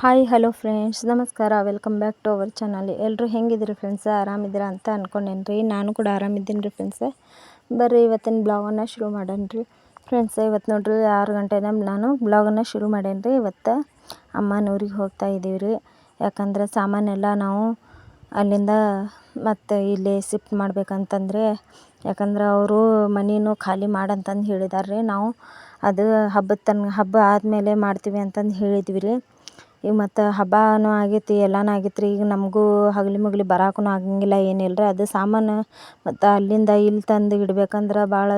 Hi, hello friends ನಮಸ್ಕಾರ. Welcome back to our channel ಎಲ್ಲರೂ ಹೆಂಗಿದ್ದೀರಿ ಫ್ರೆಂಡ್ಸ್ ಆರಾಮಿದ್ದೀರಾ ಅಂತ ಅನ್ಕೊಂಡೇನಿ ರೀ ನಾನು ಕೂಡ ಆರಾಮಿದ್ದೀನಿ ರೀ ಫ್ರೆಂಡ್ಸ್ ಬರ್ರಿ, ಇವತ್ತಿನ ಬ್ಲಾಗನ್ನು ಶುರು ಮಾಡೋಣ ರೀ ಫ್ರೆಂಡ್ಸ್ ಇವತ್ತು ನೋಡ್ರಿ ಆರು ಗಂಟೆನ ನಾನು ಬ್ಲಾಗನ್ನು ಶುರು ಮಾಡೇನಿ ರೀ ಇವತ್ತು ಅಮ್ಮನೂರಿಗೆ ಹೋಗ್ತಾ ಇದ್ದೀವಿ ರೀ ಯಾಕಂದ್ರೆ ಸಾಮಾನೆಲ್ಲ ನಾವು ಅಲ್ಲಿಂದ ಮತ್ತು ಇಲ್ಲಿ ಶಿಫ್ಟ್ ಮಾಡ್ಬೇಕಂತಂದರೆ, ಯಾಕಂದ್ರೆ ಅವರು ಮನೆನೂ ಖಾಲಿ ಮಾಡಂತಂದು ಹೇಳಿದಾರೆ ರೀ ನಾವು ಅದು ಹಬ್ಬದ ತನ್ ಹಬ್ಬ ಆದಮೇಲೆ ಮಾಡ್ತೀವಿ ಅಂತಂದು ಹೇಳಿದ್ವಿ ರೀ ಈಗ ಮತ್ತು ಹಬ್ಬನೂ ಆಗೈತಿ, ಎಲ್ಲನೂ ರೀ ಈಗ ನಮಗೂ ಹಗಲಿ ಮುಗಲಿ ಬರಕ್ಕೂ ಆಗಂಗಿಲ್ಲ ಏನಿಲ್ಲ ರೀ ಅದು ಸಾಮಾನು ಮತ್ತು ಅಲ್ಲಿಂದ ಇಲ್ಲಿ ತಂದು ಇಡ್ಬೇಕಂದ್ರೆ ಭಾಳ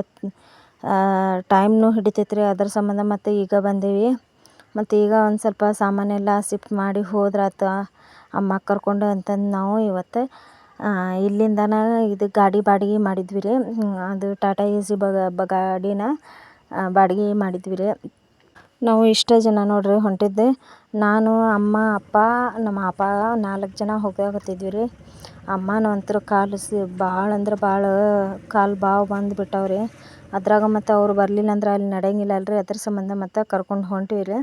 ಟೈಮ್ನೂ ಹಿಡಿತೈತೆ ರೀ ಅದ್ರ ಸಂಬಂಧ ಮತ್ತು ಈಗ ಬಂದೀವಿ. ಮತ್ತು ಈಗ ಒಂದು ಸ್ವಲ್ಪ ಸಾಮಾನೆಲ್ಲ ಶಿಫ್ಟ್ ಮಾಡಿ ಹೋದ್ರಾತು ಅಮ್ಮ ಕರ್ಕೊಂಡು ಅಂತಂದು ನಾವು ಇವತ್ತು ಇಲ್ಲಿಂದನೇ ಇದು ಗಾಡಿ ಬಾಡಿಗೆ ಮಾಡಿದ್ವಿ ರೀ. ಅದು ಟಾಟಾ ಎ ಬ, ಗಾಡಿನ ಬಾಡಿಗೆ ಮಾಡಿದ್ವಿ ರೀ. ನಾವು ಇಷ್ಟೇ ಜನ ನೋಡ್ರಿ ಹೊಂಟಿದ್ದೆ. ನಾನು, ಅಮ್ಮ, ಅಪ್ಪ, ನಮ್ಮ ಅಪ್ಪ ನಾಲ್ಕು ಜನ ಹೋಗಾಕತ್ತಿದ್ವಿ ರೀ. ಅಮ್ಮನ ಒಂಥರ ಕಾಲು ಸಿ ಭಾಳ ಅಂದ್ರೆ ಭಾಳ ಕಾಲು ಬಾವು ಬಂದುಬಿಟ್ಟವು ರೀ ಅದ್ರಾಗ ಮತ್ತು ಅವ್ರು ಬರಲಿಲ್ಲ ಅಂದ್ರೆ ಅಲ್ಲಿ ನಡೆಯಂಗಿಲ್ಲ ಅಲ್ರಿ. ಅದ್ರ ಸಂಬಂಧ ಮತ್ತು ಕರ್ಕೊಂಡು ಹೊಂಟೀವಿ ರೀ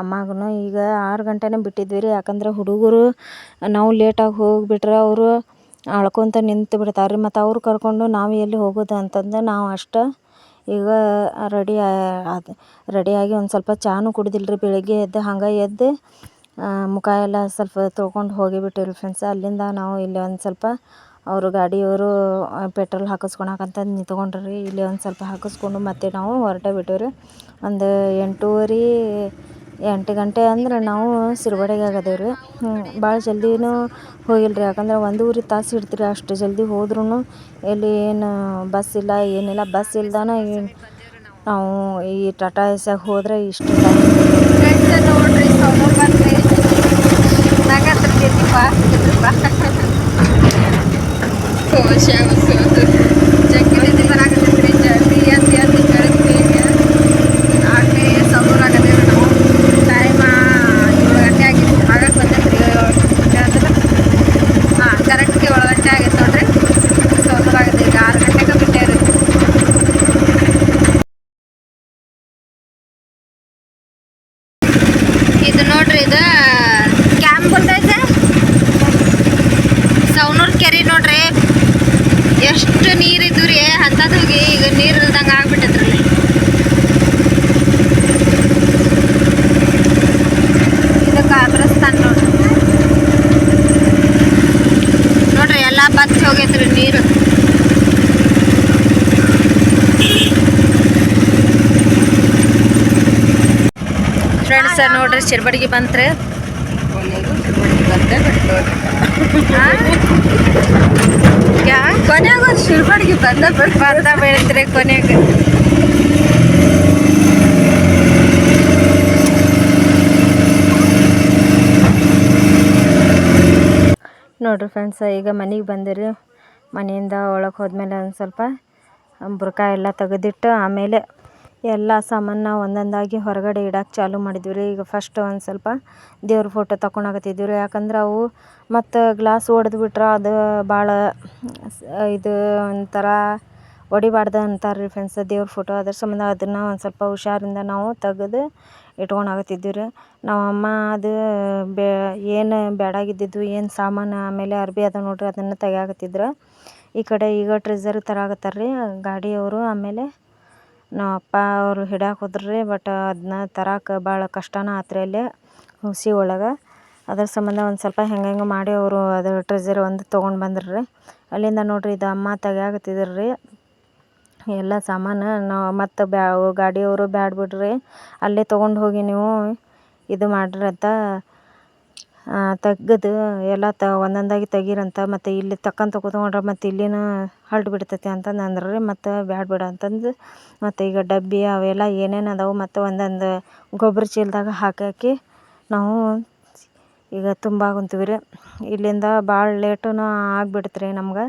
ಅಮ್ಮಾಗೂನು ಈಗ ಆರು ಗಂಟೆನೇ ಬಿಟ್ಟಿದ್ವಿ ರೀ ಯಾಕಂದ್ರೆ ಹುಡುಗರು ನಾವು ಲೇಟಾಗಿ ಹೋಗ್ಬಿಟ್ರೆ ಅವರು ಅಳ್ಕೊತ ನಿಂತು ಬಿಡ್ತಾರೆ ರೀ ಮತ್ತು ಅವ್ರು ಕರ್ಕೊಂಡು ನಾವು ಎಲ್ಲಿ ಹೋಗೋದು ಅಂತಂದು ನಾವು ಅಷ್ಟೇ ಈಗ ರೆಡಿ ಅದು ರೆಡಿಯಾಗಿ ಒಂದು ಸ್ವಲ್ಪ ಚಾನು ಕುಡ್ದಿಲ್ಲ ರೀ ಬೆಳಗ್ಗೆ ಎದ್ದು. ಹಂಗೆ ಎದ್ದು ಮುಖ ಎಲ್ಲ ಸ್ವಲ್ಪ ತೊಳ್ಕೊಂಡು ಹೋಗಿ ಬಿಟ್ಟೀವಿ ಫ್ರೆಂಡ್ಸ್ ಅಲ್ಲಿಂದ ನಾವು ಇಲ್ಲಿ ಒಂದು ಸ್ವಲ್ಪ ಅವರು ಗಾಡಿಯವರು ಪೆಟ್ರೋಲ್ ಹಾಕಿಸ್ಕೊಳಕಂತಂದು ನಿಂತ್ಕೊಂಡ್ರು. ರೀ ಇಲ್ಲಿ ಒಂದು ಸ್ವಲ್ಪ ಹಾಕಿಸ್ಕೊಂಡು ಮತ್ತೆ ನಾವು ಹೊರಟೇ ಬಿಟ್ಟೆವು ರೀ ಒಂದು ಎಂಟೂವರೆ, ಎಂಟು ಗಂಟೆ ಅಂದ್ರೆ ನಾವು ಸಿರ್ವಡಿಗೆ ಆಗದೇವು ರೀ ಭಾಳ ಜಲ್ದಿನೂ ಹೋಗಿಲ್ಲ ರೀ ಯಾಕಂದ್ರೆ ಒಂದೂವರೆ ತಾಸು ಹಿಡ್ತು ರೀ ಅಷ್ಟು ಜಲ್ದಿ ಹೋದ್ರೂ ಎಲ್ಲಿ ಏನು ಬಸ್ ಇಲ್ಲ, ಏನಿಲ್ಲ. ಬಸ್ ಇಲ್ದಾನ ನಾವು ಈ ಟಾಟಾ ಎಸ್ಯಾಗ ಹೋದ್ರೆ ಇಷ್ಟು ನೋಡ್ರಿ ಸೌಂಡ್ ಬಂದ್ರಿ ನಂಗೆ ಖುಷಿ ಆಗುತ್ತೆ ಜಗ್ಗಿ ಬರಾಕತ್ತೈತ್ರಿ ಜಲ್ದಿ ಎದ್ದು ಎದ್ದು ಬೆಳಗ್ಗೆ ಆಗಲೇ ಸೌರ್ ಆಗದೇವ್ರಿ ನಾವು ಟೈಮ ಏಳು ಗಂಟೆ ಆಗಿತ್ತು ಆಗಕ್ಕೆ ಬಂದೈತ್ರಿ ಏಳು ಗಂಟೆ ಅಂದ್ರೆ ಹಾಂ ಕರೆಕ್ಟ್ಗೆ ಏಳು ಗಂಟೆ ಆಗೈತೆ ನೋಡ್ರಿ ಸೌರ್ ಆಗದೆ ಈಗ ಆರು ಗಂಟೆಗೆ ಬಿಟ್ಟೇರಿ ಇದು ನೋಡ್ರಿ ಇದು ಕ್ಯಾಂಪ್ ಬರ್ತೈತೆ ಸೌನೂರ್ ಕೆರೆ ನೋಡ್ರಿ ಎಷ್ಟು ನೀರಿದ್ದು ರೀ ಅಂಥದ್ದು ಹೋಗಿ ಈಗ ನೀರು ಇಲ್ದಂಗೆ ಆಗ್ಬಿಟ್ಟೈತ್ರಿ ಇದು ಕಾಬ್ರಸ್ತಾನ್ ನೋಡ್ರಿ ನೋಡ್ರಿ ಎಲ್ಲ ಬತ್ತಿ ಹೋಗೈತ್ರಿ ನೀರು. ಫ್ರೆಂಡ್ಸ್ ನೋಡ್ರಿ ಚಿರ್ಬಡಿಗೆ ಬಂತ್ರಿ. ಕೊನೆಯಾಗ ಒಂದು ಶಿರ್ಬಡಿಗೆ ಬಂದ ಬಂದ ಬೆಳಿತ್ರಿ ಕೊನೆಗೆ ನೋಡ್ರಿ ಫ್ರೆಂಡ್ಸ್ ಈಗ ಮನೆಗೆ ಬಂದಿರಿ. ಮನೆಯಿಂದ ಒಳಗೆ ಹೋದ್ಮೇಲೆ ಒಂದು ಸ್ವಲ್ಪ ಬುರ್ಕ ಎಲ್ಲ ತೆಗೆದಿಟ್ಟು ಆಮೇಲೆ ಎಲ್ಲ ಸಾಮಾನು ಒಂದೊಂದಾಗಿ ಹೊರಗಡೆ ಇಡಕ್ಕೆ ಚಾಲು ಮಾಡಿದ್ವಿ ರೀ ಈಗ ಫಸ್ಟ್ ಒಂದು ಸ್ವಲ್ಪ ದೇವ್ರ ಫೋಟೋ ತಕೊಳಕತ್ತಿದ್ವಿ ರೀ ಯಾಕಂದ್ರೆ ಅವು ಮತ್ತು ಗ್ಲಾಸ್ ಒಡೆದು ಬಿಟ್ರೆ ಅದು ಭಾಳ ಇದು ಒಂಥರ ಒಡಿಬಾರ್ದು ಅಂತಾರೆ ರೀ ಫ್ರೆಂಡ್ಸ್ ದೇವ್ರ ಫೋಟೋ ಅದ್ರ ಸಂಬಂಧ ಅದನ್ನು ಒಂದು ಸ್ವಲ್ಪ ಹುಷಾರಿಂದ ನಾವು ತೆಗೆದು ಇಟ್ಕೊಳಕತ್ತಿದ್ವಿ ರೀ ನಮ್ಮ ಅಮ್ಮ ಅದು ಬೇ ಏನು ಬೇಡಾಗಿದ್ದಿದ್ದು ಏನು ಸಾಮಾನು ಆಮೇಲೆ ಅರ್ಬಿ ಅದ ನೋಡ್ರಿ, ಅದನ್ನು ತೆಗ್ಯಾಕತ್ತಿದ್ರು. ಈ ಕಡೆ ಈಗ ಟ್ರೆಜರ್ ತರಾಕತ್ತಾರ ರೀ ಗಾಡಿಯವರು ಆಮೇಲೆ ನಮ್ಮ ಅಪ್ಪ ಅವರು ಹಿಡಿಯಕ್ಕೆ ಹೋದ್ರು ರೀ ಬಟ್ ಅದನ್ನ ತರಕ್ಕೆ ಭಾಳ ಕಷ್ಟನೇ ಆತು ರೀ ಅಲ್ಲಿ ಹುಸಿ ಒಳಗೆ. ಅದ್ರ ಸಂಬಂಧ ಒಂದು ಸ್ವಲ್ಪ ಹೆಂಗೆ ಹೆಂಗೆ ಮಾಡಿ ಅವರು ಅದು ಟ್ರೆಜರ್ ಒಂದು ತೊಗೊಂಡು ಬಂದ್ರು ರೀ ಅಲ್ಲಿಂದ ನೋಡ್ರಿ ಇದು ಅಮ್ಮ ತೆಗ್ಯಾಕತ್ತಿದ್ರು ರೀ ಎಲ್ಲ ಸಾಮಾನು ನಾವು ಮತ್ತು ಬ್ಯಾ ಗಾಡಿಯವರು ಬ್ಯಾಡ ಬಿಡ್ರಿ, ಅಲ್ಲೇ ತೊಗೊಂಡು ಹೋಗಿ ನೀವು ಇದು ಮಾಡ್ರಂತ ತೆಗ್ದು ಎಲ್ಲ ತ, ಒಂದೊಂದಾಗಿ ತೆಗೀರಂತ, ಮತ್ತು ಇಲ್ಲಿ ತಕ್ಕಂತ ಕೂತ್ಕೊಂಡ್ರೆ ಮತ್ತು ಇಲ್ಲಿನ ಹಲ್ಟ್ ಬಿಡ್ತೈತಿ ಅಂತಂದು ಅಂದ್ರು ಮತ್ತು ಬ್ಯಾಡ ಬಿಡು ಅಂತಂದು, ಮತ್ತು ಈಗ ಡಬ್ಬಿ ಅವೆಲ್ಲ ಏನೇನು ಅದಾವು ಮತ್ತು ಒಂದೊಂದು ಗೊಬ್ಬರ ಚೀಲದಾಗ ಹಾಕಾಕಿ ನಾವು ಈಗ ತುಂಬ ಕುಂತೀವಿ ರೀ ಇಲ್ಲಿಂದ ಭಾಳ ಲೇಟೂ ಆಗ್ಬಿಡ್ತು ರೀ ನಮ್ಗೆ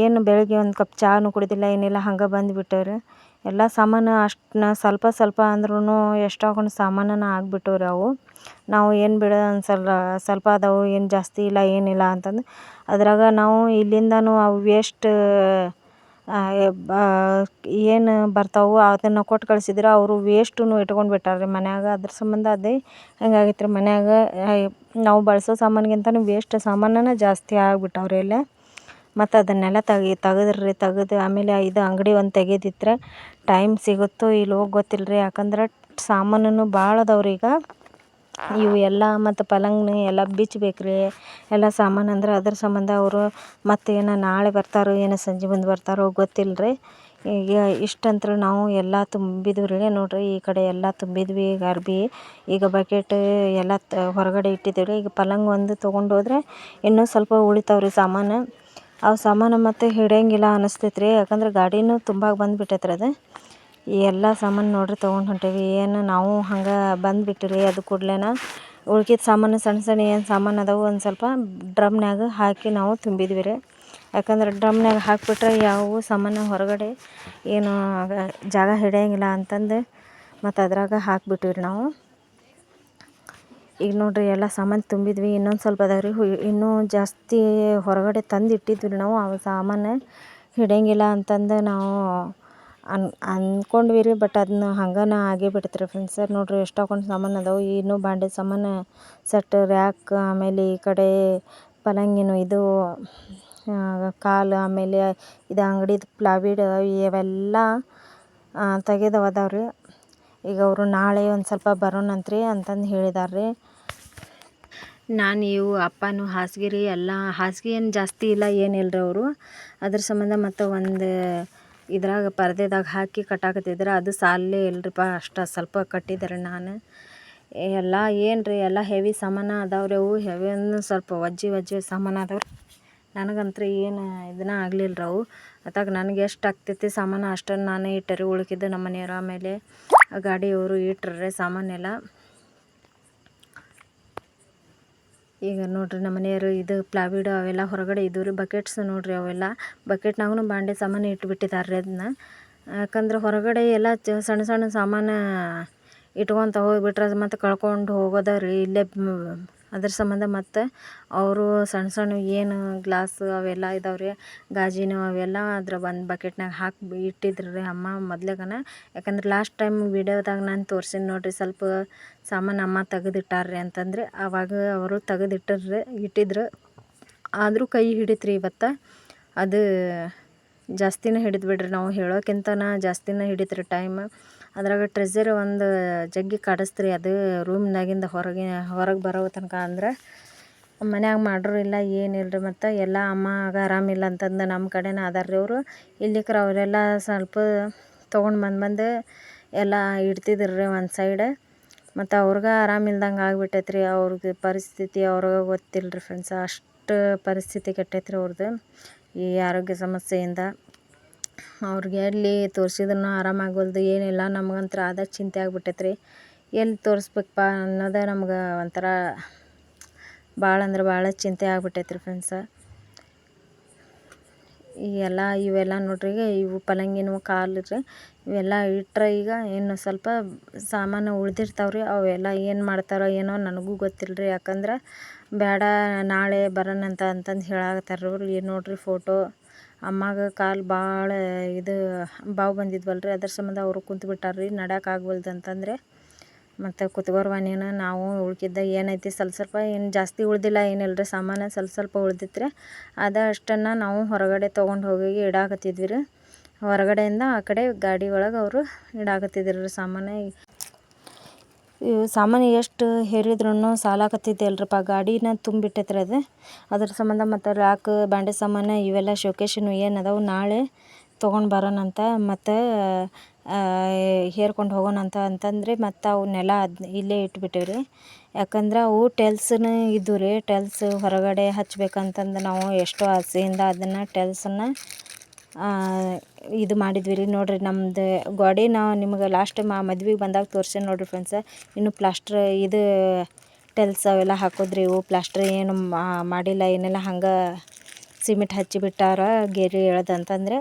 ಏನು ಬೆಳಗ್ಗೆ ಒಂದು ಕಪ್ ಚಹಾನೂ ಕುಡಿದಿಲ್ಲ, ಏನಿಲ್ಲ, ಹಂಗೆ ಬಂದುಬಿಟ್ಟೇವ್ ರೀ ಎಲ್ಲ ಸಾಮಾನು ಅಷ್ಟು ಸ್ವಲ್ಪ ಸ್ವಲ್ಪ ಅಂದ್ರೂ ಎಷ್ಟಾಗೊಂಡು ಸಾಮಾನನ ಆಗ್ಬಿಟ್ಟವು ರೀ ಅವು. ನಾವು ಏನು ಬಿಡ ಸಲ ಸ್ವಲ್ಪ ಅದಾವು, ಏನು ಜಾಸ್ತಿ ಇಲ್ಲ, ಏನಿಲ್ಲ ಅಂತಂದು. ಅದ್ರಾಗ ನಾವು ಇಲ್ಲಿಂದನೂ ಅವು ವೇಸ್ಟ್ ಏನು ಬರ್ತಾವು ಅದನ್ನು ಕೊಟ್ಟು ಕಳ್ಸಿದ್ರೆ ಅವರು ವೇಸ್ಟೂ ಇಟ್ಕೊಂಡು ಬಿಟ್ಟಾರೆ ಮನ್ಯಾಗ. ಅದ್ರ ಸಂಬಂಧ ಅದೇ. ಹೆಂಗಾಗಿತ್ತು ರೀ ಮನ್ಯಾಗ ನಾವು ಬಳಸೋ ಸಾಮಾನ್ಗಿಂತನೂ ವೇಸ್ಟ್ ಸಾಮಾನನ ಜಾಸ್ತಿ ಆಗ್ಬಿಟ್ಟವ್ರಿ ಎಲ್ಲ ಮತ್ತು ಅದನ್ನೆಲ್ಲ ತೆಗಿ, ತೆಗೆದ್ರಿ, ತೆಗೆದು ಆಮೇಲೆ ಇದು ಅಂಗಡಿ ಒಂದು ತೆಗೆದಿದ್ರೆ ಟೈಮ್ ಸಿಗುತ್ತೋ ಇಲ್ಲೋ ಗೊತ್ತಿಲ್ಲ ರೀ ಯಾಕಂದ್ರೆ ಸಾಮಾನು ಭಾಳ ಅದಾವ್ರಿ ಈಗ. ಇವು ಎಲ್ಲ ಮತ್ತು ಪಲಂಗ್ನ ಎಲ್ಲ ಬಿಚ್ಚಬೇಕು ರೀ ಎಲ್ಲ ಸಾಮಾನು ಅಂದ್ರೆ ಅದ್ರ ಸಂಬಂಧ ಅವರು ಮತ್ತೇನು ನಾಳೆ ಬರ್ತಾರೋ, ಏನೋ ಸಂಜೆ ಮುಂದೆ ಬರ್ತಾರೋ ಗೊತ್ತಿಲ್ಲ ರೀ ಈಗ ಇಷ್ಟಂತ್ರ ನಾವು ಎಲ್ಲ ತುಂಬಿದ್ವಿ ನೋಡಿರಿ ಈ ಕಡೆ ಎಲ್ಲ ತುಂಬಿದ್ವಿ ಈಗ ಅರ್ಬಿ ಈಗ ಬಕೆಟ್ ಎಲ್ಲ ಹೊರಗಡೆ ಇಟ್ಟಿದ್ದೀವಿ ರೀ ಈಗ ಪಲಂಗ್ ಒಂದು ತೊಗೊಂಡೋದ್ರೆ ಇನ್ನೂ ಸ್ವಲ್ಪ ಉಳಿತಾವ್ರಿ ಸಾಮಾನು. ಅವು ಸಾಮಾನು ಮತ್ತೆ ಹಿಡಿಯಂಗಿಲ್ಲ ಅನಿಸ್ತೈತೆ ರೀ ಯಾಕಂದ್ರೆ ಗಾಡಿನೂ ತುಂಬ ಬಂದ್ಬಿಟ್ಟೈತೆ ರೀ ಅದು. ಈ ಎಲ್ಲ ಸಾಮಾನು ನೋಡಿರಿ ತೊಗೊಂಡು ಹೊಂಟೇವಿ. ಏನು ನಾವು ಹಂಗೆ ಬಂದ್ಬಿಟ್ಟಿರಿ ಅದು ಕೂಡ್ಲೇನ. ಉಳ್ಕಿದ ಸಾಮಾನು ಸಣ್ಣ ಸಣ್ಣ ಏನು ಸಾಮಾನು ಅದಾವು ಒಂದು ಸ್ವಲ್ಪ ಡ್ರಮ್ನ್ಯಾಗ ಹಾಕಿ ನಾವು ತುಂಬಿದ್ವಿ ರೀ ಯಾಕಂದ್ರೆ ಡ್ರಮ್ನ್ಯಾಗ ಹಾಕಿಬಿಟ್ರೆ ಯಾವ ಸಾಮಾನು ಹೊರಗಡೆ ಏನು ಜಾಗ ಹಿಡಿಯಂಗಿಲ್ಲ ಅಂತಂದು ಮತ್ತು ಅದ್ರಾಗ ಹಾಕ್ಬಿಟ್ಟಿವಿ ನಾವು. ಈಗ ನೋಡಿರಿ ಎಲ್ಲ ಸಾಮಾನು ತುಂಬಿದ್ವಿ, ಇನ್ನೊಂದು ಸ್ವಲ್ಪ ಅದಾವೆ ರೀ. ಇನ್ನೂ ಜಾಸ್ತಿ ಹೊರಗಡೆ ತಂದು ಇಟ್ಟಿದ್ವಿ ನಾವು ಆ ಸಾಮಾನು ಹಿಡಿಯಂಗಿಲ್ಲ ಅಂತಂದು ನಾವು ಅನ್ ಅಂದ್ಕೊಂಡ್ವಿ ರೀ, ಬಟ್ ಅದನ್ನ ಹಂಗನ ಆಗೇ ಬಿಡ್ತು ರೀ ಫ್ರೆಂಡ್ಸ್ ನೋಡಿರಿ ಎಷ್ಟು ಹಾಕೊಂಡು ಸಾಮಾನು ಅದಾವೆ, ಇನ್ನೂ ಬಾಂಡೆ ಸಾಮಾನು ಸೆಟ್ ರ್ಯಾಕ್ ಆಮೇಲೆ ಈ ಕಡೆ ಪಲಂಗಿನ ಇದು ಕಾಲು, ಆಮೇಲೆ ಇದು ಅಂಗಡಿದು ಪ್ಲಾವಿಡ್ ಇವೆಲ್ಲ ತೆಗೆದವು ರೀ. ಈಗ ಅವರು ನಾಳೆ ಒಂದು ಸ್ವಲ್ಪ ಬರೋಣಂತ್ರಿ ಅಂತಂದು ಹೇಳಿದಾರೆ ರೀ ನಾನು ಇವು ಅಪ್ಪನೂ ಹಾಸಿಗೆ ರೀ ಎಲ್ಲ ಹಾಸಿಗೆ ಏನು ಜಾಸ್ತಿ ಇಲ್ಲ ಏನಿಲ್ಲ ರೀ ಅವರು. ಅದ್ರ ಸಂಬಂಧ ಮತ್ತು ಒಂದು ಇದ್ರಾಗ ಪರ್ದೆದಾಗ ಹಾಕಿ ಕಟ್ಟಾಕತ್ತಿದ್ರೆ ಅದು ಸಾಲೇ ಇಲ್ರಿಪ್ಪ ಅಷ್ಟು ಸ್ವಲ್ಪ ಕಟ್ಟಿದ್ದಾರೆ ನಾನು. ಎಲ್ಲ ಏನು ರೀ ಎಲ್ಲ ಹೆವಿ ಸಾಮಾನು ಅದಾವೆ ರೀ ಅವು, ಹೆವಿ ಅಂದ್ರೆ ಸ್ವಲ್ಪ ವಜ್ಜಿ ವಜ್ಜಿ ಸಾಮಾನು ಅದಾವ್ರಿ ನನಗಂತೂ ಏನು ಇದನ್ನ ಆಗಲಿಲ್ಲ ರೀ ಅವು. ಅದಾಗ ನನಗೆ ಎಷ್ಟು ಆಗ್ತೈತಿ ಸಾಮಾನು ಅಷ್ಟನ್ನು ನಾನೇ ಇಟ್ಟರೆ, ಉಳ್ಕಿದ್ದು ನಮ್ಮ ಮನೆಯವ್ರ ಆಮೇಲೆ ಗಾಡಿಯವರು ಇಟ್ಟರೆ ಸಾಮಾನೆಲ್ಲ ಈಗ ನೋಡ್ರಿ ನಮ್ಮ ಮನೆಯವರು ಇದು ಪ್ಲಾವಿಡ್ ಅವೆಲ್ಲ ಹೊರಗಡೆ ಇದ್ದವು ರೀ ಬಕೆಟ್ಸ್ ನೋಡ್ರಿ ಅವೆಲ್ಲ. ಬಕೆಟ್ನಾಗೂ ಬಾಂಡೆ ಸಾಮಾನು ಇಟ್ಬಿಟ್ಟಿದ್ದಾರೆ ರೀ ಅದನ್ನ ಯಾಕಂದ್ರೆ ಹೊರಗಡೆ ಎಲ್ಲ ಸಣ್ಣ ಸಣ್ಣ ಸಾಮಾನು ಇಟ್ಕೊತ ಹೋಗ್ಬಿಟ್ರೆ ಅದು ಮತ್ತು ಕಳ್ಕೊಂಡು ಹೋಗೋದ ರೀ ಇಲ್ಲೇ ಅದ್ರ ಸಂಬಂಧ ಮತ್ತು ಅವರು ಸಣ್ಣ ಸಣ್ಣ ಏನು ಗ್ಲಾಸ್ ಅವೆಲ್ಲ ಇದಾವೆ ರೀ ಗಾಜಿನವು ಅವೆಲ್ಲ ಅದ್ರ ಒಂದು ಬಕೆಟ್ನಾಗ ಹಾಕಿ ಇಟ್ಟಿದ್ರು ರೀ ಅಮ್ಮ ಮೊದ್ಲೇಗನ. ಯಾಕಂದ್ರೆ ಲಾಸ್ಟ್ ಟೈಮ್ ವಿಡಿಯೋದಾಗ ನಾನು ತೋರ್ಸೀನಿ ನೋಡಿರಿ ಸ್ವಲ್ಪ ಸಾಮಾನು ಅಮ್ಮ ತೆಗೆದಿಟ್ಟಾರೆ ರೀ ಅಂತಂದ್ರೆ ಆವಾಗ ಅವರು ತೆಗೆದಿಟ್ಟರ್ರಿ, ಇಟ್ಟಿದ್ರು. ಆದರೂ ಕೈ ಹಿಡಿತ್ರಿ ಇವತ್ತು. ಅದು ಜಾಸ್ತಿನೇ ಹಿಡಿದು ಬಿಡ್ರಿ ನಾವು ಹೇಳೋಕ್ಕಿಂತನ ಜಾಸ್ತಿನೇ ಹಿಡಿತ್ರಿ ಟೈಮ್ ಅದ್ರಾಗ ಟ್ರೆಜರ್ ಒಂದು ಜಗ್ಗಿ ಕಾಡಿಸ್ತ್ರಿ ಅದು ರೂಮ್ನಾಗಿಂದ ಹೊರಗೆ ಹೊರಗೆ ಬರೋ ತನಕ ಅಂದ್ರೆ ಮನ್ಯಾಗ ಮಾಡ್ರು ಇಲ್ಲ ಏನಿಲ್ಲ ರೀ ಮತ್ತು ಎಲ್ಲ ಅಮ್ಮಗೆ ಆರಾಮಿಲ್ಲ ಅಂತಂದು ನಮ್ಮ ಕಡೆನೇ ಅದಾರ ರೀ ಅವರು. ಇಲ್ಲಿಕ್ರ ಅವರೆಲ್ಲ ಸ್ವಲ್ಪ ತೊಗೊಂಡು ಬಂದು ಬಂದು ಎಲ್ಲ ಇಡ್ತಿದ್ರು ರೀ ಒಂದು ಸೈಡ್ ಮತ್ತು ಅವ್ರಿಗೆ ಆರಾಮಿಲ್ದಂಗೆ ಆಗ್ಬಿಟ್ಟೈತೆ ರೀ ಅವ್ರಿಗೆ ಪರಿಸ್ಥಿತಿ, ಅವ್ರಿಗೆ ಗೊತ್ತಿಲ್ಲ ರೀ ಫ್ರೆಂಡ್ಸ್ ಅಷ್ಟು ಪರಿಸ್ಥಿತಿ ಕೆಟ್ಟೈತೆ ರೀ ಅವ್ರದ್ದು ಈ ಆರೋಗ್ಯ ಸಮಸ್ಯೆಯಿಂದ. ಅವ್ರಿಗೆ ಎಲ್ಲಿ ತೋರಿಸಿದ್ರೂ ಆರಾಮಾಗಲ್ದು ಏನಿಲ್ಲ ನಮ್ಗಂತೂ ಅದೇ ಚಿಂತೆ ಆಗ್ಬಿಟ್ಟೈತೆ ರೀ ಎಲ್ಲಿ ತೋರಿಸ್ಬೇಕಪ್ಪ ಅನ್ನೋದೇ ನಮ್ಗೆ ಒಂಥರ ಭಾಳ ಅಂದ್ರೆ ಭಾಳ ಚಿಂತೆ ಆಗ್ಬಿಟ್ಟೈತೆ ರೀ ಫ್ರೆಂಡ್ಸ ಈ ಇವೆಲ್ಲ ನೋಡ್ರಿ, ಈಗ ಇವು ಪಲಂಗಿನವು ಕಾಲು ರೀ ಇವೆಲ್ಲ ಇಟ್ಟರೆ ಈಗ ಇನ್ನು ಸ್ವಲ್ಪ ಸಾಮಾನು ಉಳ್ದಿರ್ತಾವೆ ರೀ ಅವೆಲ್ಲ ಏನು ಮಾಡ್ತಾರೋ ಏನೋ ನನಗೂ ಗೊತ್ತಿಲ್ಲ ರೀ ಯಾಕಂದ್ರೆ ಬೇಡ ನಾಳೆ ಬರೋಣಂತ ಅಂತಂದು ಹೇಳಾಕತ್ತಾರ ಏನು ನೋಡಿರಿ ಫೋಟೋ ಅಮ್ಮಗೆ ಕಾಲು ಭಾಳ ಇದು ಬಾವು ಬಂದಿದ್ವಲ್ಲ ರೀ ಅದ್ರ ಸಂಬಂಧ ಅವರು ಕುಂತು ಬಿಟ್ಟಾರ್ರಿ ನಡ್ಯಕ್ಕೆ ಆಗ್ವಲ್ದು ಅಂತಂದರೆ, ಮತ್ತು ಕುತ್ಕೋರ್ವ ನೀನು, ನಾವು ಉಳ್ಕಿದ್ದ ಏನೈತಿ ಸ್ವಲ್ಪ ಸ್ವಲ್ಪ, ಏನು ಜಾಸ್ತಿ ಉಳ್ದಿಲ್ಲ ಏನಿಲ್ಲ ರೀ ಸಾಮಾನು ಸ್ವಲ್ಪ ಸ್ವಲ್ಪ ಉಳ್ದಿತ್ತು ಅದ ಅಷ್ಟನ್ನು ನಾವು ಹೊರಗಡೆ ತೊಗೊಂಡು ಹೋಗಿ ಇಡಾಕತ್ತಿದ್ವಿ ರೀ ಹೊರಗಡೆಯಿಂದ ಆ ಕಡೆ ಗಾಡಿ ಒಳಗೆ ಅವರು ಇಡಾಕತ್ತಿದ್ರು ರೀ ಸಾಮಾನು. ಸಾಮಾನು ಎಷ್ಟು ಹೇರಿದ್ರೂ ಸಾಲಾಕತ್ತಿದ್ದಿಲ್ರಪ್ಪ ಗಾಡಿನ ತುಂಬಿಟ್ಟೈತ್ರಿ ಅದು. ಅದ್ರ ಸಂಬಂಧ ಮತ್ತು ರಾಕ್, ಬಾಂಡೆ ಸಾಮಾನು ಇವೆಲ್ಲ ಶೋಕೇಶನು ಏನು ಅದಾವು ನಾಳೆ ತೊಗೊಂಡು ಬರೋಣಂತ ಮತ್ತು ಹೇರ್ಕೊಂಡು ಹೋಗೋಣಂತ ಅಂತಂದ್ರೆ ಮತ್ತು ಅವನ್ನೆಲ್ಲ ಅದು ಇಲ್ಲೇ ಇಟ್ಬಿಟ್ಟೀವಿ ರೀ ಯಾಕಂದ್ರೆ ಅವು ಟೆಲ್ಸನ್ನು ಇದ್ದು ರೀ ಟೆಲ್ಸ್ ಹೊರಗಡೆ ಹಚ್ಬೇಕಂತಂದು ನಾವು ಎಷ್ಟೋ ಆಸೆಯಿಂದ ಅದನ್ನು ಟೆಲ್ಸನ್ನು ಇದು ಮಾಡಿದ್ವಿ ರೀ ನೋಡಿರಿ, ನಮ್ದು ಗೋಡೆ ನಾವು ನಿಮ್ಗೆ ಲಾಸ್ಟ್ ಮಾ ಮದ್ವೆಗೆ ಬಂದಾಗ ತೋರ್ಸೇನಿ ನೋಡಿರಿ ಫ್ರೆಂಡ್ಸ ಇನ್ನು ಪ್ಲಾಸ್ಟ್ರ್ ಇದು ಟೆಲ್ಸ್ ಅವೆಲ್ಲ ಹಾಕೋದ್ರಿ. ಇವು ಪ್ಲಾಸ್ಟ್ರ್ ಏನು ಮಾಡಿಲ್ಲ, ಏನೆಲ್ಲ, ಹಂಗೆ ಸಿಮೆಂಟ್ ಹಚ್ಚಿಬಿಟ್ಟಾರ ಗೆರೆ ಎಳ್ದು ಅಂತಂದ್ರೆ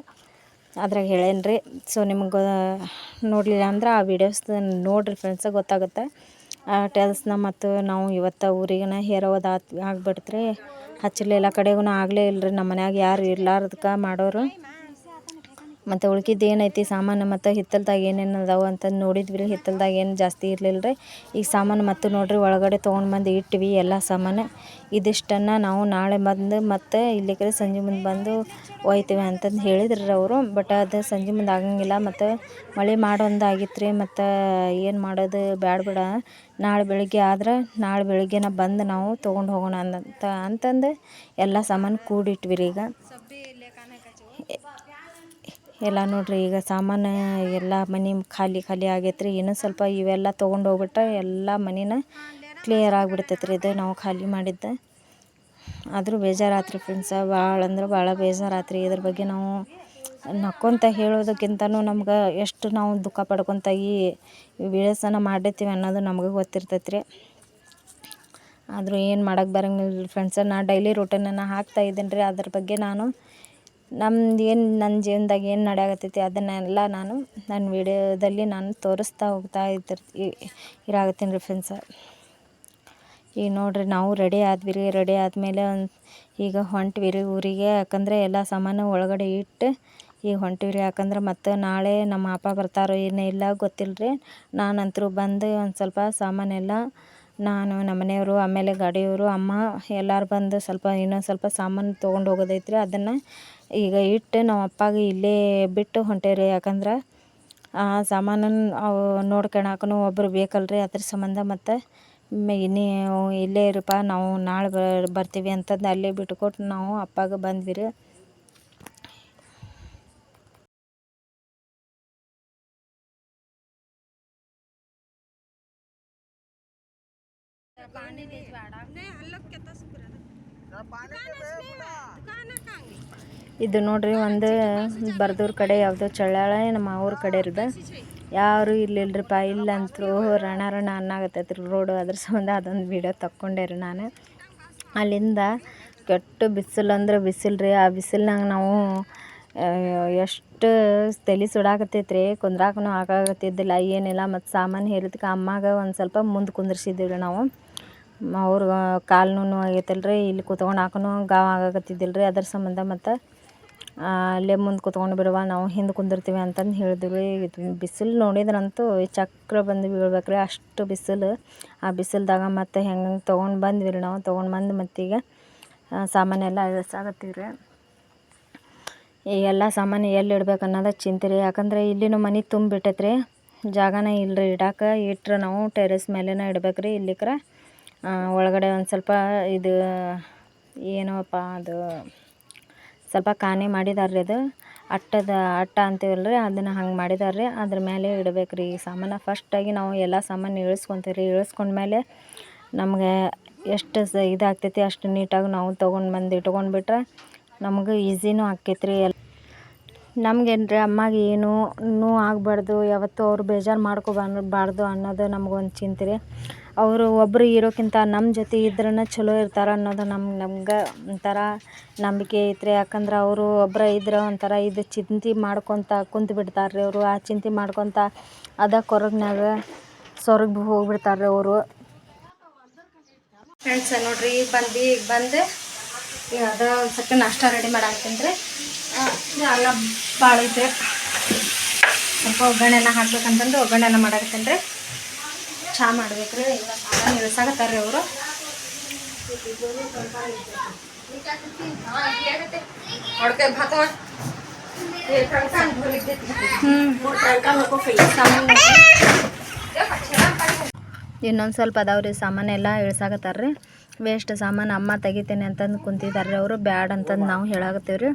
ಅದ್ರಾಗ ಹೇಳೇನಿ ರೀ ಸೊ ನಿಮ್ಗೆ ನೋಡಲಿಲ್ಲ ಅಂದ್ರೆ ಆ ವಿಡಿಯೋಸ್ ನೋಡಿರಿ ಫ್ರೆಂಡ್ಸ ಗೊತ್ತಾಗುತ್ತೆ. ಆ ಟೆಲ್ಸ್ನ ಮತ್ತು ನಾವು ಇವತ್ತು ಊರಿಗನ ಹೇರೋದು ಆಗ್ಬಿಡ್ತು ರೀ ಹಚ್ಚಲಿಲ್ಲ ಕಡೆಗೂ ಆಗಲೇ ಇಲ್ಲರಿ ನಮ್ಮ ಮನ್ಯಾಗ ಯಾರು ಇರ್ಲಾರ್ದಕ್ಕೆ ಮಾಡೋರು. ಮತ್ತು ಉಳ್ಕಿದ್ದು ಏನೈತಿ ಸಾಮಾನು ಮತ್ತು ಹಿತ್ತಲ್ದಾಗ ಏನೇನು ಅದಾವೆ ಅಂತಂದು ನೋಡಿದ್ವಿ ರೀ. ಹಿತ್ತಲ್ದಾಗ ಏನು ಜಾಸ್ತಿ ಇರಲಿಲ್ಲ ರೀ. ಈಗ ಸಾಮಾನು ಮತ್ತು ನೋಡಿರಿ ಒಳಗಡೆ ತೊಗೊಂಡು ಬಂದು ಇಟ್ವಿ ಎಲ್ಲ ಸಾಮಾನು. ಇದಿಷ್ಟನ್ನು ನಾವು ನಾಳೆ ಬಂದು ಮತ್ತು ಇಲ್ಲಿಗೆ ಸಂಜೆ ಮುಂದೆ ಬಂದು ಒಯ್ತೀವಿ ಅಂತಂದು ಹೇಳಿದ್ರು ರೀ ಅವರು. ಬಟ್ ಅದು ಸಂಜೆ ಮುಂದೆ ಆಗಂಗಿಲ್ಲ. ಮತ್ತು ಮಳೆ ಮಾಡೊಂದು ಆಗಿತ್ತು ರೀ. ಮತ್ತು ಏನು ಮಾಡೋದು ಬ್ಯಾಡ ಬೇಡ. ನಾಳೆ ಬೆಳಿಗ್ಗೆ ಆದ್ರೆ ನಾಳೆ ಬೆಳಿಗ್ಗೆನ ಬಂದು ನಾವು ತೊಗೊಂಡು ಹೋಗೋಣ ಅಂತ ಅಂತಂದು ಎಲ್ಲ ಸಾಮಾನು ಕೂಡಿಟ್ವಿ ರೀ ಈಗ. ಎಲ್ಲ ನೋಡಿರಿ, ಈಗ ಸಾಮಾನು ಎಲ್ಲ ಮನೆ ಖಾಲಿ ಖಾಲಿ ಆಗೈತ್ರಿ. ಇನ್ನೂ ಸ್ವಲ್ಪ ಇವೆಲ್ಲ ತೊಗೊಂಡು ಹೋಗ್ಬಿಟ್ರೆ ಎಲ್ಲ ಮನೆನ ಕ್ಲಿಯರ್ ಆಗಿಬಿಡ್ತೈತೆ ರೀ ಇದು ನಾವು ಖಾಲಿ ಮಾಡಿದ್ದು. ಆದರೂ ಬೇಜಾರಾತ್ರಿ ಫ್ರೆಂಡ್ಸ ಭಾಳ ಅಂದ್ರೆ ಭಾಳ ಬೇಜಾರಾತ್ರಿ. ಇದ್ರ ಬಗ್ಗೆ ನಾವು ನಕ್ಕೊಂತ ಹೇಳೋದಕ್ಕಿಂತನೂ ನಮ್ಗೆ ಎಷ್ಟು ನಾವು ದುಃಖ ಪಡ್ಕೊತ ಈ ವಿಳಾಸನ ಮಾಡಿರ್ತೀವಿ ಅನ್ನೋದು ನಮಗೆ ಗೊತ್ತಿರ್ತೈತೆ ರೀ ಆದರೂ ಏನು ಮಾಡೋಕ್ಕೆ ಬರಂಗಿಲ್ಲ ಫ್ರೆಂಡ್ಸ ನಾನು ಡೈಲಿ ರೂಟೀನನ್ನು ಹಾಕ್ತಾ ಇದ್ದೀನಿ ರೀ ಅದ್ರ ಬಗ್ಗೆ ನಾನು ನಮ್ದು ಏನು ನನ್ನ ಜೀವನದಾಗ ಏನು ನಡೆಯಾಕತ್ತೈತಿ ಅದನ್ನೆಲ್ಲ ನಾನು ನನ್ನ ವಿಡಿಯೋದಲ್ಲಿ ನಾನು ತೋರಿಸ್ತಾ ಹೋಗ್ತಾ ಇದ್ದಿರ್ ಇರಾಗತ್ತೀನಿ ರೀ ಫ್ರೆಂಡ್ಸ ಈಗ ನೋಡಿರಿ ನಾವು ರೆಡಿ ಆದ್ವಿ ರೀ ರೆಡಿ ಆದಮೇಲೆ ಒಂದು ಈಗ ಹೊಂಟ್ವಿ ರೀ ಊರಿಗೆ. ಯಾಕಂದರೆ ಎಲ್ಲ ಸಾಮಾನು ಒಳಗಡೆ ಇಟ್ಟು ಈಗ ಹೊಂಟಿವಿ ರೀ ಯಾಕಂದ್ರೆ ಮತ್ತು ನಾಳೆ ನಮ್ಮ ಅಪ್ಪ ಬರ್ತಾರೋ ಏನೋ ಇಲ್ಲ ಗೊತ್ತಿಲ್ಲ ರೀ ನಾನಂತರೂ ಬಂದು ಒಂದು ಸ್ವಲ್ಪ ಸಾಮಾನೆಲ್ಲ ನಾನು ನಮ್ಮ ಮನೆಯವರು, ಆಮೇಲೆ ಗಾಡಿಯವರು, ಅಮ್ಮ ಎಲ್ಲರೂ ಬಂದು ಸ್ವಲ್ಪ ಇನ್ನೊಂದು ಸ್ವಲ್ಪ ಸಾಮಾನು ತೊಗೊಂಡು ಹೋಗೋದೈತ್ರಿ. ಅದನ್ನು ಈಗ ಇಟ್ಟು ನಮ್ಮ ಅಪ್ಪಗೆ ಇಲ್ಲೇ ಬಿಟ್ಟು ಹೊಂಟೇವ್ರಿ. ರೀ ಯಾಕಂದ್ರೆ ಆ ಸಾಮಾನನ್ನು ಅವು ನೋಡ್ಕೊಳಕ್ಕೂ ಒಬ್ಬರು ಬೇಕಲ್ರಿ ಅದ್ರ ಸಂಬಂಧ ಮತ್ತು ನೀವು ಇಲ್ಲೇ ಇರಪ್ಪ ನಾವು ನಾಳೆ ಬರ್ತೀವಿ ಅಂತಂದು ಅಲ್ಲೇ ಬಿಟ್ಕೊಟ್ಟು ನಾವು ಅಪ್ಪಗೆ ಬಂದ್ವಿ ರೀ ಇದು ನೋಡ್ರಿ ಒಂದು ಬರ್ದೂರ್ ಕಡೆ ಯಾವುದೋ ಚಳ್ಳಾಳ, ನಮ್ಮ ಅವ್ರ ಕಡೆ ಇರ್ದ. ಯಾರು ಇಲ್ಲಿಲ್ರಿಪ್ಪ ಇಲ್ಲಂತೂ ರಣ ರಣ ಅನ್ನಾಗತ್ತೈತೆ ರೀ ರೋಡು. ಅದ್ರ ಸಂಬಂಧ ಅದೊಂದು ವೀಡಿಯೋ ತಕ್ಕೊಂಡೆ ರೀ ನಾನು. ಅಲ್ಲಿಂದ ಕೆಟ್ಟ ಬಿಸಿಲು ಅಂದ್ರೆ ಬಿಸಿಲು ರೀ. ಆ ಬಿಸಿಲ್ನಾಗ ನಾವು ಎಷ್ಟು ತಲೆ ಸುಡಾಕತ್ತೈತ್ರಿ ಕುಂದ್ರಾಕೂ ಆಗಾಕತ್ತಿದ್ದಿಲ್ಲ. ಏನಿಲ್ಲ, ಮತ್ತು ಸಾಮಾನು ಹೇರಿದ್ಕೆ ಅಮ್ಮಗೆ ಒಂದು ಸ್ವಲ್ಪ ಮುಂದೆ ಕುಂದ್ರಿಸಿದ್ದೀವಿ ರೀ ನಾವು. ಅವ್ರ ಕಾಲು ನೋವು ರೀ ಇಲ್ಲಿ ಕುತ್ಕೊಳಾಕನು ಗಾವ ಆಗಕತ್ತಿದ್ದಿಲ್ಲ ರೀ ಅದ್ರ ಸಂಬಂಧ ಮತ್ತು ಅಲ್ಲೇ ಮುಂದೆ ಕೂತ್ಕೊಂಡು ಬಿಡುವ ನಾವು ಹಿಂದೆ ಕುಂದಿರ್ತೀವಿ ಅಂತಂದು ಹೇಳಿದ್ವಿ. ಬಿಸಿಲು ನೋಡಿದ್ರಂತೂ ಚಕ್ರ ಬಂದು ಬೀಳ್ಬೇಕು ರೀ ಅಷ್ಟು ಬಿಸಿಲು. ಆ ಬಿಸಿಲ್ದಾಗ ಮತ್ತು ಹೆಂಗೆ ತೊಗೊಂಡು ಬಂದ್ವಿ ರೀ ನಾವು, ತೊಗೊಂಡು ಬಂದು ಮತ್ತೀಗ ಸಾಮಾನೆಲ್ಲ ಎಸಾಗತ್ತೀವಿ ರೀ ಈ ಎಲ್ಲ ಸಾಮಾನು ಎಲ್ಲಿ ಇಡ್ಬೇಕು ಅನ್ನೋದು ಚಿಂತೆ ರೀ ಯಾಕಂದರೆ ಇಲ್ಲಿನೂ ಮನೆ ತುಂಬಿಟ್ಟೈತೆ ರೀ ಜಾಗನೇ ಇಲ್ಲ ರೀ ಇಡಕ್ಕೆ ಇಟ್ರೆ ನಾವು ಟೆರೆಸ್ ಮೇಲೆನೇ ರೀ ಇಲ್ಲಿಕ್ರ ಒಳಗಡೆ ಒಂದು ಸ್ವಲ್ಪ ಇದು ಏನೋಪ್ಪ ಅದು, ಸ್ವಲ್ಪ ಕಾನೆ ಮಾಡಿದಾರೆ ರೀ ಅದು. ಅಟ್ಟದ ಅಟ್ಟ ಅಂತೀವಲ್ಲ ರೀ ಅದನ್ನು ಹಂಗೆ ಮಾಡಿದಾರೆ ರೀ ಅದ್ರ ಮೇಲೆ ಇಡ್ಬೇಕು ರೀ ಸಾಮಾನು. ಫಸ್ಟಾಗಿ ನಾವು ಎಲ್ಲ ಸಾಮಾನು ಇಳಿಸ್ಕೊಂತೀವಿ ರೀ ಇಳಿಸ್ಕೊಂಡ್ಮೇಲೆ ನಮಗೆ ಎಷ್ಟು ಸ ಇದಾಗ್ತೈತಿ, ಅಷ್ಟು ನೀಟಾಗಿ ನಾವು ತೊಗೊಂಡು ಬಂದು ಇಟ್ಕೊಂಡ್ಬಿಟ್ರೆ ನಮ್ಗೆ ಈಸಿನೂ ಆಕೈತೆ ರೀ ಎಲ್ ನಮ್ಗೇನು ಅಮ್ಮಗೆ ಏನು ನೋವು ಆಗಬಾರ್ದು, ಯಾವತ್ತೂ ಅವ್ರು ಬೇಜಾರು ಮಾಡ್ಕೊಬಾರ್ದು ಅನ್ನೋದು ನಮ್ಗೊಂದು ಚಿಂತೆ ರೀ. ಅವರು ಒಬ್ಬರು ಇರೋಕ್ಕಿಂತ ನಮ್ಮ ಜೊತೆ ಇದ್ರೇ ಚಲೋ ಇರ್ತಾರೆ ಅನ್ನೋದು ನಮ್ಗೆ ನಮ್ಗೆ ಒಂಥರ ನಂಬಿಕೆ ಐತ್ರಿ. ಯಾಕಂದ್ರೆ ಅವರು ಒಬ್ಬರೇ ಇದ್ರೆ ಒಂಥರ ಇದು ಚಿಂತೆ ಮಾಡ್ಕೊತ ಕುಂತು ಬಿಡ್ತಾರೆ ರೀ ಅವರು. ಆ ಚಿಂತೆ ಮಾಡ್ಕೊತ ಅದ ಕೊರಗ್ನಾಗ ಸ್ವರ್ಗ ಹೋಗ್ಬಿಡ್ತಾರೆ ರೀ ಅವರು. ಫ್ರೆಂಡ್ಸ್ ನೋಡ್ರಿ ಈಗ ಬಂದು ಬಂದು ಅದ ಒಂದು ಸ್ವಲ್ಪ ನಾಷ್ಟ ರೆಡಿ ಮಾಡಾಕ್ತೀನಿ ರೀ. ಅಲ್ಲ ಭಾಳ ಐತೆ ಸ್ವಲ್ಪ ಒಗ್ಗರಣೆನ ಹಾಕ್ಬೇಕಂತಂದು ಒಗ್ಗರಣೆನ ಮಾಡಾಕತ್ತೇನೆ ರೀ ಚಹಾ ಮಾಡ್ಬೇಕು ರೀ ಇಲ್ಲ ರೀ ಅವರು ಇನ್ನೊಂದು ಸ್ವಲ್ಪ ಅದಾವ್ರಿ ಸಾಮಾನೆಲ್ಲ ಇಳ್ಸಾಕತ್ತಾರ ರೀ ವೇಸ್ಟ್ ಸಾಮಾನು ಅಮ್ಮ ತೆಗಿತೇನೆ ಅಂತಂದು ಕುಂತಿದ್ದಾರೆ ಅವರು. ಬ್ಯಾಡ್ ಅಂತಂದು ನಾವು ಹೇಳಾಕತ್ತೀವಿ ರೀ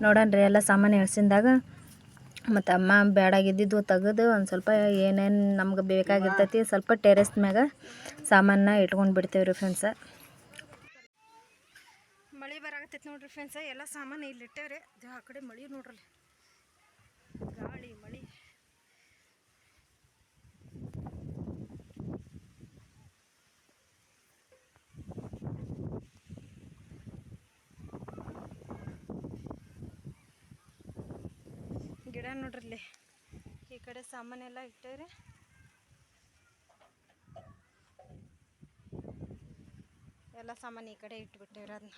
ನೋಡೋಣ ರೀ ಎಲ್ಲ ಸಾಮಾನು ಎಳ್ಸಿಂದಾಗ. ಮತ್ತು ಅಮ್ಮ ಬ್ಯಾಡಾಗಿದ್ದಿದ್ದು ತೆಗೆದು ಒಂದು ಸ್ವಲ್ಪ ಏನೇನು ನಮ್ಗೆ ಬೇಕಾಗಿರ್ತೈತಿ ಸ್ವಲ್ಪ ಟೆರೆಸ್ ಮ್ಯಾಗ ಸಾಮಾನ ಇಟ್ಕೊಂಡು ಬಿಡ್ತೇವೆ ರೀ ಫ್ರೆಂಡ್ಸ ಮಳೆ ಬರಾಕತ್ತೈತಿ ನೋಡ್ರಿ ಫ್ರೆಂಡ್ಸ ಎಲ್ಲ ಸಾಮಾನು ಇಲ್ಲಿ ಇಟ್ಟೇವ್ರಿ. ಆ ಕಡೆ ಮಳೆ ನೋಡ್ರಿ ಗಾಳಿ ಮಳೆ ನೋಡ್ರಿ ಇಲ್ಲಿ ಈ ಕಡೆ ಸಾಮಾನೆಲ್ಲ ಇಟ್ಟಾರೆ ಎಲ್ಲ ಸಾಮಾನು ಈ ಕಡೆ ಇಟ್ಬಿಟ್ಟೇವ್ರಿ ಅದನ್ನ